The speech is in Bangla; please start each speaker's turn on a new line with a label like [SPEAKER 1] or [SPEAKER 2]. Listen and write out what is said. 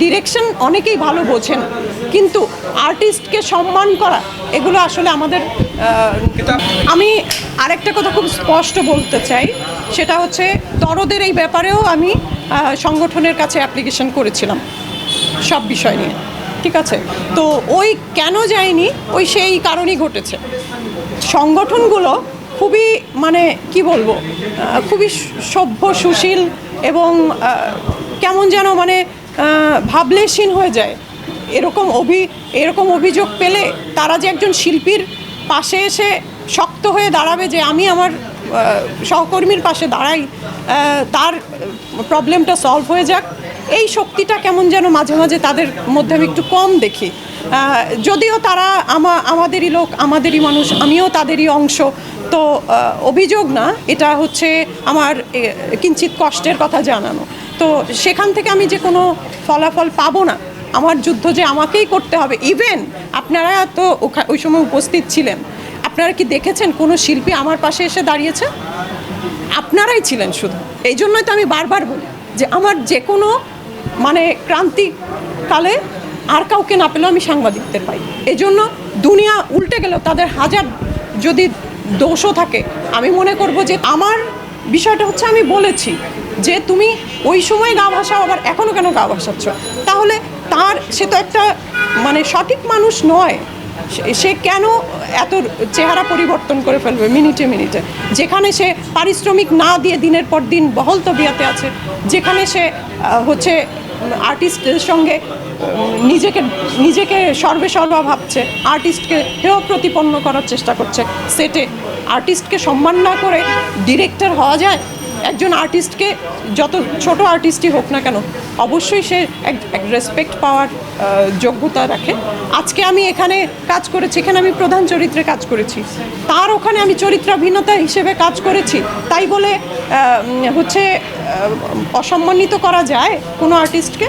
[SPEAKER 1] ডিরেকশন অনেকেই ভালো বোঝেন কিন্তু আর্টিস্টকে সম্মান করা এগুলো আসলে আমাদের আমি আরেকটা কথা খুব স্পষ্ট বলতে চাই সেটা হচ্ছে দরদের এই ব্যাপারেও আমি সংগঠনের কাছে অ্যাপ্লিকেশন করেছিলাম সব বিষয় নিয়ে ঠিক আছে? তো ওই কেন যায়নি? ওই সেই কারণই ঘটেছে। সংগঠনগুলো খুবই মানে কি বলব খুবই সভ্য সুশীল এবং কেমন যেন মানে ভাবলেশীন হয়ে যায়। এরকম অভি, এরকম অভিযোগ পেলে তারা যে একজন শিল্পীর পাশে এসে শক্ত হয়ে দাঁড়াবে যে আমি আমার সহকর্মীর পাশে দাঁড়াই তার প্রবলেমটা সলভ হয়ে যাক। এই শক্তিটা কেমন যেন মাঝে মাঝে তাদের মধ্যে আমি একটু কম দেখি। যদিও তারা আমা, আমাদেরই লোক, আমাদেরই মানুষ, আমিও তাদেরই অংশ, তো অভিযোগ না, এটা হচ্ছে আমার কিঞ্চিত কষ্টের কথা জানানো। তো সেখান থেকে আমি যে কোনো ফলাফল পাবো না, আমার যুদ্ধ যে আমাকেই করতে হবে। ইভেন আপনারা তো ওই সময় উপস্থিত ছিলেন। আপনারা কি দেখেছেন কোনো শিল্পী আমার পাশে এসে দাঁড়িয়েছে? আপনারাই ছিলেন শুধু। এই জন্যই তো আমি বারবার বলি যে আমার যে কোনো মানে ক্রান্তিকালে আর কাউকে না পেলেও আমি সাংবাদিকদের পাই। এই জন্য দুনিয়া উল্টে গেলেও তাদের হাজার যদি দোষও থাকে, আমি মনে করব যে আমার বিষয়টা হচ্ছে আমি বলেছি যে তুমি ওই সময় গা ভাসাও, আবার এখনও কেন গা ভাসাচ্ছ? তাহলে তার, সে তো একটা মানে সঠিক মানুষ নয়। সে- কেন এত চেহারা পরিবর্তন করে ফেলবে মিনিটে মিনিটে? যেখানে সে পারিশ্রমিক না দিয়ে দিনের পর দিন বহল বিয়াতে আছে, যেখানে সে হচ্ছে আর্টিস্টের সঙ্গে নিজেকে নিজেকে সর্বেসর্বা ভাবছে, আর্টিস্টকে হেয় প্রতিপন্ন করার চেষ্টা করছে। সেটে আর্টিস্টকে সম্মান না করে ডিরেক্টর হওয়া যায়? একজন আর্টিস্টকে যত ছোট আর্টিস্টই হোক না কেন, অবশ্যই সে এক রেসপেক্ট পাওয়ার যোগ্যতা রাখে। আজকে আমি এখানে কাজ করেছি, এখানে আমি প্রধান চরিত্রে কাজ করেছি। তার ওখানে আমি চরিত্রাভিন্নতা হিসেবে কাজ করেছি। তাই বলে হচ্ছে অসম্মানিত করা যায় কোনো আর্টিস্টকে